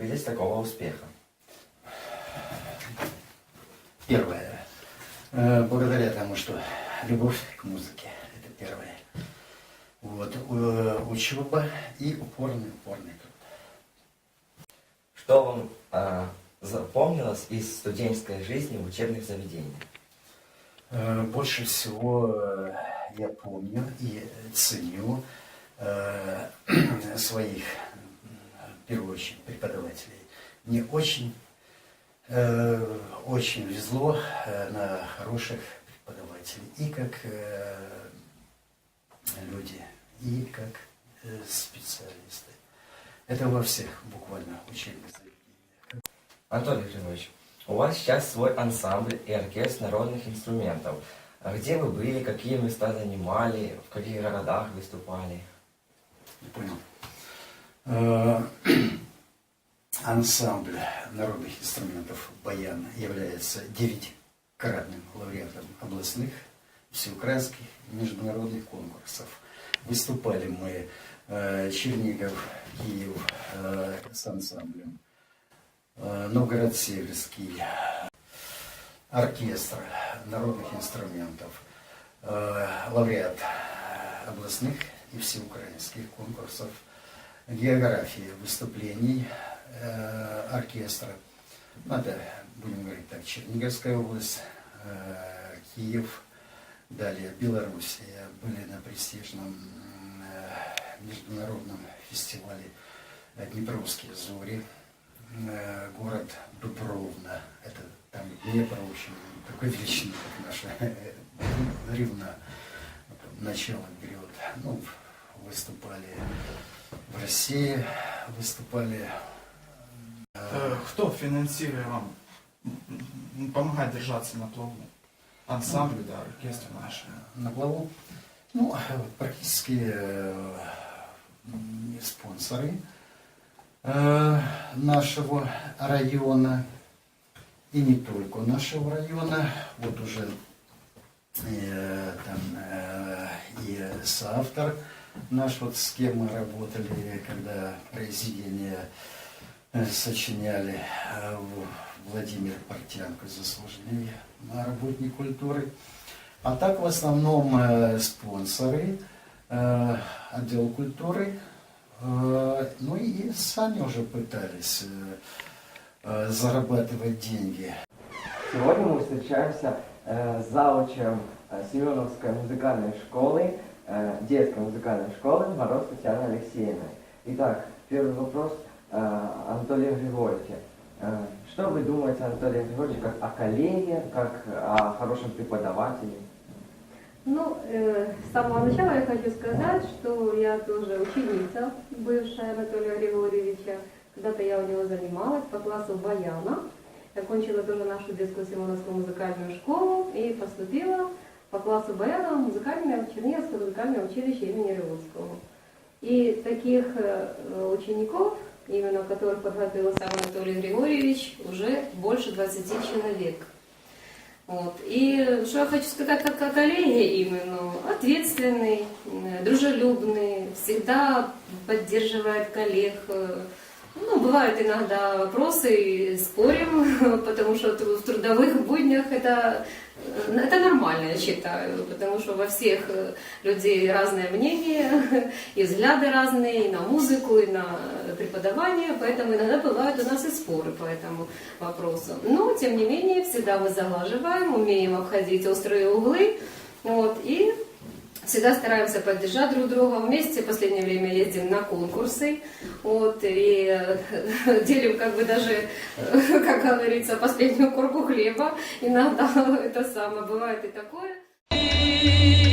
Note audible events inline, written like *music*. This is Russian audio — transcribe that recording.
добились такого успеха? Первое. Э, Благодаря тому, что любовь к музыке. Это первое. Вот. э, Учеба и упорный, упорный труд. Что вам а, запомнилось из студенческой жизни в учебных заведениях? Больше всего я помню и ценю э, *clears throat* своих, первую очередь, преподавателей. Мне очень, э, очень везло э, на хороших преподавателей. И как э, люди, и как э, специалисты. Это во всех буквально учебных заведениях. Анатолий Григорьевич, у вас сейчас свой ансамбль и оркестр народных инструментов. А Где вы были, какие места занимали, в каких городах выступали? Не понял. Э, *clears throat* Ансамбль народных инструментов «Баян» является девятикратным лауреатом областных, всеукраинских международных конкурсов. Выступали мы э, Чернигов, Киев э, с ансамблем, э, Новгород-Северский, оркестр народных инструментов, э, лауреат областных и всеукраинских конкурсов, география выступлений э, оркестра. Ну, это, будем говорить так, Черниговская область, э, Киев, далее Белоруссия. Были на престижном э, международном фестивале Днепровские зори, э, город Дубровна, это там Днепр, в общем, такой вечный, как наша Ревна, начало период. Ну, выступали в России, выступали Э, Кто финансирует вам, помогает держаться на плаву? Ансамбль, да, оркестр наш. на плаву. Ну, практически э, спонсоры э, нашего района и не только нашего района. Вот уже э, там э, и соавтор наш, вот с кем мы работали, когда произведения э, сочиняли э, Владимир Портянко, заслуженный работник культуры. А так в основном э, спонсоры, отдел культуры, ну и сами уже пытались зарабатывать деньги. Сегодня мы встречаемся с заучем Семеновской музыкальной школы, детской музыкальной школы Мороз Татьяной Алексеевной. Итак, первый вопрос э, Анатолия Григорьевича. Э, что вы думаете, Анатолий Григорьевич, как о коллеге, как о хорошем преподавателе? Ну, э, с самого начала я хочу сказать, что я тоже ученица бывшая Анатолия Григорьевича. Когда-то я у него занималась по классу баяна. Окончила тоже нашу детскую Симоновскую музыкальную школу и поступила по классу в музыкальное, Черниговское музыкальное училище имени Ревудского. И таких э, учеников, именно которых подготовил сам Анатолий Григорьевич, уже больше 20 человек. Вот. И что я хочу сказать как о коллеге именно, ответственный, э, дружелюбный, всегда поддерживает коллег. Ну, бывают иногда вопросы, и спорим, *laughs* потому что в трудовых буднях это, э, это нормально, я считаю, потому что во всех э, людей разное мнение, *laughs* и взгляды разные, и на музыку, и на преподавание, поэтому иногда бывают у нас и споры по этому вопросу. Но, тем не менее, всегда мы заглаживаем, умеем обходить острые углы, вот, и всегда стараемся поддержать друг друга. Вместе в последнее время ездим на конкурсы, вот, и э, *laughs* делим как бы даже, э, *laughs* как говорится, последнюю корку хлеба. Иногда *laughs* это самое, бывает и такое.